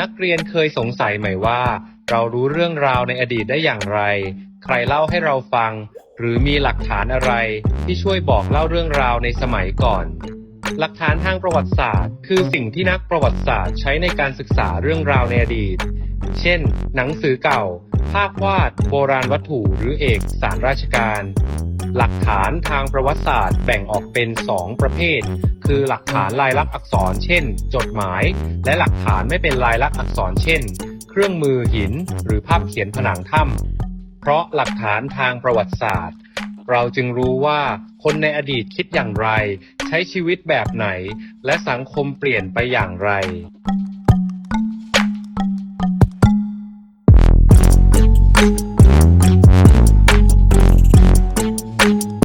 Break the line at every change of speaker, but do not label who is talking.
นักเรียนเคยสงสัยไหมว่า เรารู้เรื่องราวในอดีตได้อย่างไร ใครเล่าให้เราฟัง หรือมีหลักฐานอะไรที่ช่วยบอกเล่าเรื่องราวในสมัยก่อน หลักฐานทางประวัติศาสตร์ คือสิ่งที่นักประวัติศาสตร์ใช้ในการศึกษาเรื่องราวในอดีต เช่น หนังสือเก่า ภาพวาด โบราณวัตถุ หรือเอกสารราชการ หลักฐานทางประวัติศาสตร์แบ่งออกเป็น 2 ประเภท คือหลักฐานลายลักษณ์อักษร เช่น จดหมาย และหลักฐานไม่เป็นลายลักษณ์อักษร เช่น เครื่องมือหิน หรือภาพเขียนผนังถ้ำเพราะหลักฐานทางประวัติศาสตร์ เราจึงรู้ว่าคนในอดีตคิดอย่างไร ใช้ชีวิตแบบไหน และสังคมเปลี่ยนไปอย่างไร